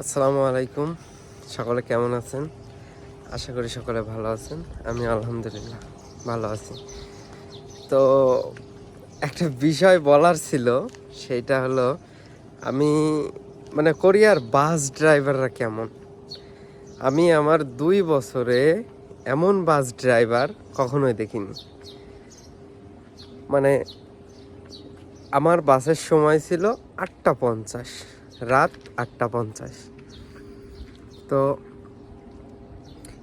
আসসালামু আলাইকুম। সকলে কেমন আছেন? আশা করি সকলে ভালো আছেন। আমি আলহামদুলিল্লাহ ভালো আছি। তো একটা বিষয় বলার ছিল সেইটা হলো আমি মানে কোরিয়ার বাস ড্রাইভাররা কেমন? আমি আমার দুই বছরে এমন বাস ড্রাইভার কখনোই দেখিনি। মানে আমার বাসের সময় ছিল আটটা পঞ্চাশ। রাত আটটা পঞ্চাশ। তো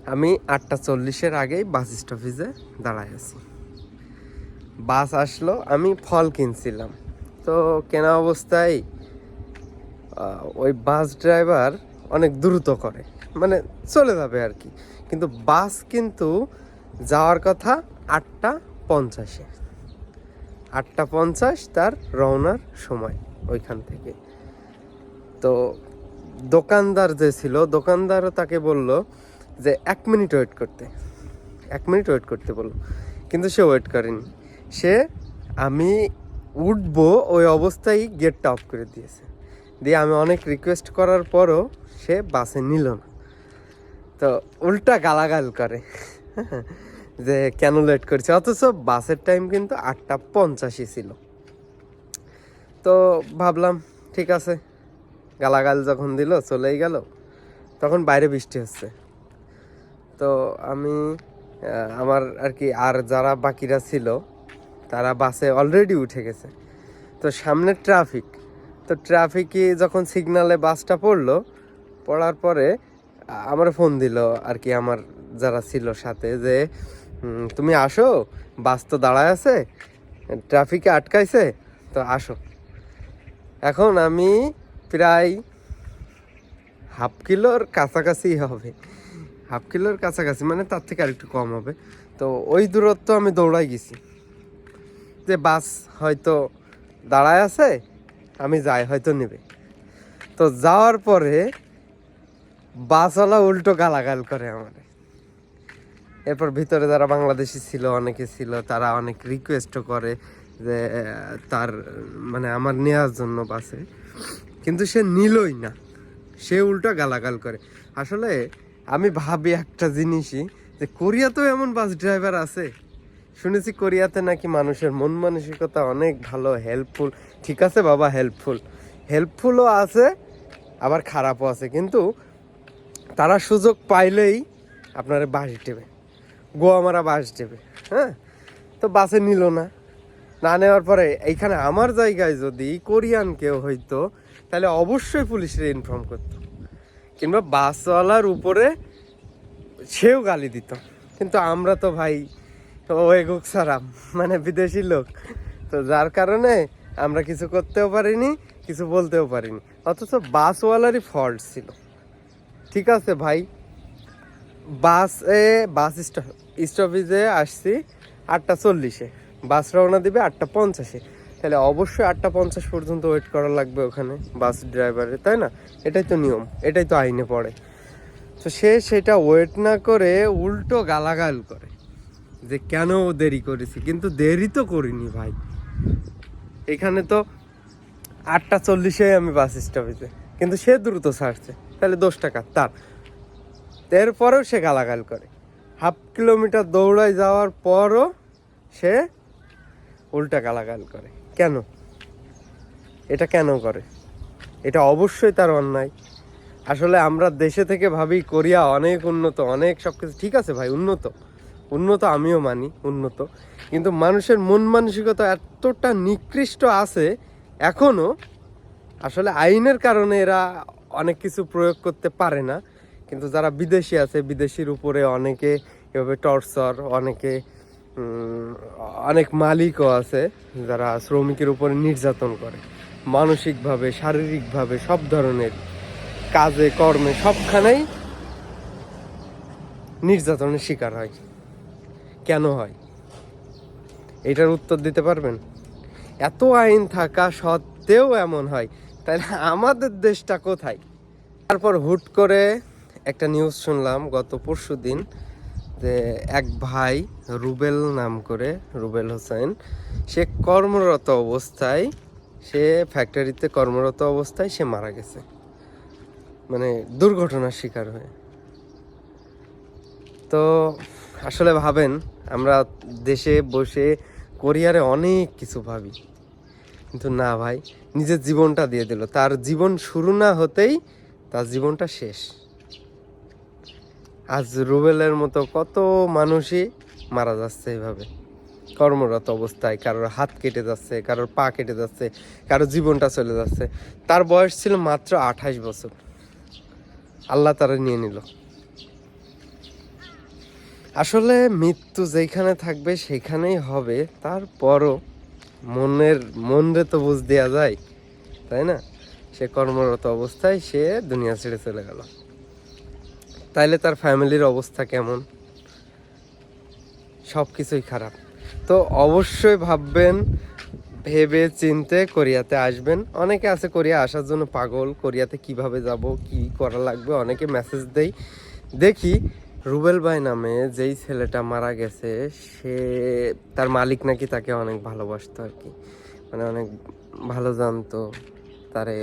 আমি আটটা চল্লিশের আগেই বাস স্টপেজে দাঁড়ায় আছি। বাস আসলো, আমি ফল কিনছিলাম। তো কেনা অবস্থায় ওই বাস ড্রাইভার অনেক দ্রুত করে মানে চলে যাবে আর কি। কিন্তু বাস কিন্তু যাওয়ার কথা আটটা পঞ্চাশে। আটটা পঞ্চাশ তার রওনার সময় ওইখান থেকে। তো দোকানদার যে ছিল দোকানদারও তাকে বলল যে, এক মিনিট ওয়েট করতে। এক মিনিট ওয়েট করতে বলল। কিন্তু সে ওয়েট করেনি। সে, আমি উঠবো ওই অবস্থায় গেটটা অফ করে দিয়েছে। দিয়ে আমি অনেক রিকোয়েস্ট করার পরও সে বাসে নিল না। তো উল্টা গালাগাল করে। যে, কেন লেট করছে? অথচ বাসের টাইম কিন্তু আটটা পঞ্চাশই ছিল। তো ভাবলাম, ঠিক আছে। গালাগাল যখন দিল, চলেই গেল। তখন বাইরে বৃষ্টি হচ্ছে। তো আমি আমার আর কি, আর যারা বাকিরা ছিল, তারা বাসে অলরেডি উঠে গেছে। তো সামনে ট্রাফিক তো ট্রাফিকে যখন সিগনালে বাসটা পড়ল, পড়ার পরে আমার ফোন দিল আর কি আমার যারা ছিল সাথে যে তুমি আসো, বাস তো দাঁড়ায় আছে ট্রাফিকে আটকাইছে, তো আসো। এখন আমি প্রায় হাফ কিলোর কাছাকাছি হবে। হাফ কিলোর কাছাকাছি মানে তার থেকে আর একটু কম হবে। তো ওই দূরত্ব আমি দৌড়াই গেছি। যে বাস হয়তো দাঁড়ায় আছে, আমি যাই, হয়তো নেবে। তো যাওয়ার পরে বাসওয়ালা উল্টো গালাগাল করে আমার। এরপর ভিতরে যারা বাংলাদেশি ছিল, অনেকে ছিল, তারা অনেক রিকোয়েস্টও করে যে তার মানে আমার নেওয়ার জন্য বাসে। কিন্তু সে নিলই না। সে উল্টা গালাগাল করে। আসলে আমি ভাবি একটা জিনিসই যে কোরিয়াতেও এমন বাস ড্রাইভার আছে? শুনেছি কোরিয়াতে নাকি মানুষের মন মানসিকতা অনেক ভালো হেল্পফুল ঠিক আছে বাবা হেল্পফুল হেল্পফুলও আছে, আবার খারাপও আছে। কিন্তু তারা সুযোগ পাইলেই আপনার বাস দেবে। গোয়া মারা বাস দেবে হ্যাঁ? তো বাসে নিল না। না নেওয়ার পরে এইখানে আমার জায়গায় যদি কোরিয়ান কেউ হইতো তাহলে অবশ্যই পুলিশের ইনফর্ম করতো। কিংবা বাসওয়ালার উপরে সেও গালি দিত। কিন্তু আমরা তো ভাই ওয়েগুক সারাম মানে বিদেশি লোক। তো যার কারণে আমরা কিছু করতেও পারিনি, কিছু বলতেও পারিনি। অথচ বাসওয়ালারই ফল্ট ছিল। ঠিক আছে ভাই, বাসে বাস স্টপ স্টপেজে আসছি আটটা চল্লিশে। বাস রওনা দিবে আটটা পঞ্চাশে। তাহলে অবশ্যই আটটা পঞ্চাশ পর্যন্ত ওয়েট করা লাগবে ওখানে বাস ড্রাইভারের তাই না? এটাই তো নিয়ম, এটাই তো আইনে পড়ে। তো সে সেটা ওয়েট না করে উল্টো গালাগাল করে, যে কেন ও দেরি করেছি? কিন্তু দেরি তো করিনি ভাই। এখানে তো আটটা চল্লিশে আমি বাস স্টপেজে কিন্তু সে দ্রুত ছাড়ছে। তাহলে দশ টাকা, তার। এরপরেও সে গালাগাল করে। হাফ কিলোমিটার দৌড়ায় যাওয়ার পরও সে উল্টা গালাগাল করে। কেন? এটা কেন করে? এটা অবশ্যই তার অন্যায়। আসলে আমরা দেশে থেকে ভাবি কোরিয়া অনেক উন্নত, অনেক সব কিছু ঠিক আছে ভাই, উন্নত। উন্নত আমিও মানি, উন্নত। কিন্তু মানুষের মন মানসিকতা এতটা নিকৃষ্ট আছে এখনও আসলে আইনের কারণে এরা অনেক কিছু প্রয়োগ করতে পারে না। কিন্তু যারা বিদেশি আছে, বিদেশির উপরে অনেকে এভাবে টর্চার, অনেকে অনেক মালিকও আছে যারা শ্রমিকের উপরে নির্যাতন করে। মানসিকভাবে, শারীরিকভাবে সব ধরনের কাজে, কর্মে সবখানেই নির্যাতনের শিকার হয়। কেন হয়? এটার উত্তর দিতে পারবেন? এত আইন থাকা সত্ত্বেও এমন হয়। তাহলে আমাদের দেশটা কোথায়? তারপর হুট করে একটা নিউজ শুনলাম গত পরশু দিন যে এক ভাই রুবেল নাম করে, রুবেল হোসেন। সে কর্মরত অবস্থায়, সে ফ্যাক্টরিতে কর্মরত অবস্থায় সে মারা গেছে। মানে দুর্ঘটনার শিকার হয়ে। তো আসলে ভাবেন, আমরা দেশে বসে কোরিয়ারে অনেক কিছু ভাবি। কিন্তু না ভাই, নিজের জীবনটা দিয়ে দিল। তার জীবন শুরু না হতেই তার জীবনটা শেষ। আজ রুবেলের মতো কত মানুষই মারা যাচ্ছে এইভাবে। কর্মরত অবস্থায়, কারোর হাত কেটে যাচ্ছে, কারোর পা কেটে যাচ্ছে, কারোর জীবনটা চলে যাচ্ছে। তার বয়স ছিল মাত্র আঠাশ বছর। আল্লাহ তারা নিয়ে নিল। আসলে মৃত্যু যেখানে থাকবে সেখানেই হবে, তারপরও মনের, মনরে তো বুঝ দেওয়া যায়, তাই না? সে কর্মরত অবস্থায় সে দুনিয়া ছেড়ে চলে গেল। তাইলে তার ফ্যামিলির অবস্থা কেমন? সব কিছুই খারাপ। তো অবশ্যই ভাববেন, ভেবে চিনতে কোরিয়াতে আসবেন। অনেকে আছে কোরিয়া আসার জন্য পাগল, কোরিয়াতে কীভাবে যাব, কি করা লাগবে, অনেকে মেসেজ দেই। দেখি, রুবেল ভাই নামে যেই ছেলেটা মারা গেছে, সে তার মালিক নাকি তাকে অনেক ভালোবাসতো আর কি। মানে অনেক ভালো জানতো, তারে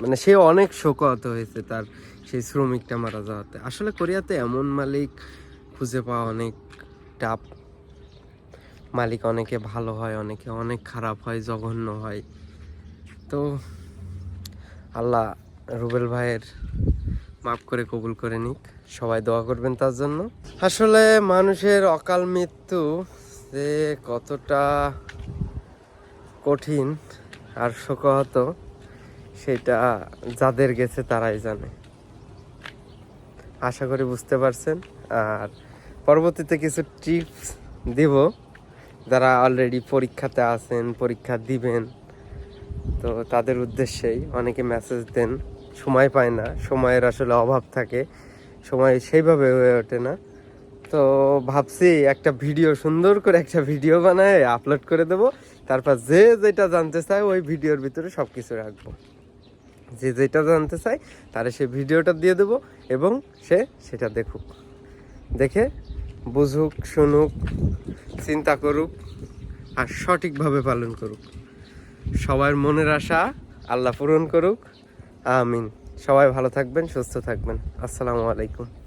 মানে সে অনেক শোকাহত হয়েছে তার সেই শ্রমিকটা মারা যাওয়াতে। আসলে কোরিয়াতে এমন মালিক খুঁজে পাওয়া অনেক টাপ মালিক অনেকে ভালো হয়, অনেকে অনেক খারাপ হয়, জঘন্য হয়। তো আল্লাহ রুবেল ভাইয়ের মাফ করে কবুল করে নিক। সবাই দোয়া করবেন তার জন্য। আসলে মানুষের অকাল মৃত্যু যে কতটা কঠিন আর শোকাহত সেটা যাদের গেছে তারাই জানে। আশা করি বুঝতে পারছেন। আর পরবর্তীতে কিছু টিপস দিব। যারা অলরেডি পরীক্ষাতে আছেন, পরীক্ষা দিবেন, তো তাদের উদ্দেশ্যেই অনেকে মেসেজ দেন। সময় পায় না, সময়ের আসলে অভাব থাকে। সময় সেইভাবে হয়ে ওঠে না। তো ভাবছি একটা ভিডিও সুন্দর করে একটা ভিডিও বানায় আপলোড করে দেব। তারপর যে যেটা জানতে চায় ওই ভিডিওর ভিতরে সব কিছু রাখব। যে যেটা জানতে চায় তারে সে ভিডিওটা দিয়ে দেব এবং সে সেটা দেখুক। দেখে বুঝুক, শুনুক, চিন্তা করুক আর সঠিকভাবে পালন করুক। সবার মনের আশা আল্লাহ পূরণ করুক। আমিন। সবাই ভালো থাকবেন, সুস্থ থাকবেন। আসসালামু আলাইকুম।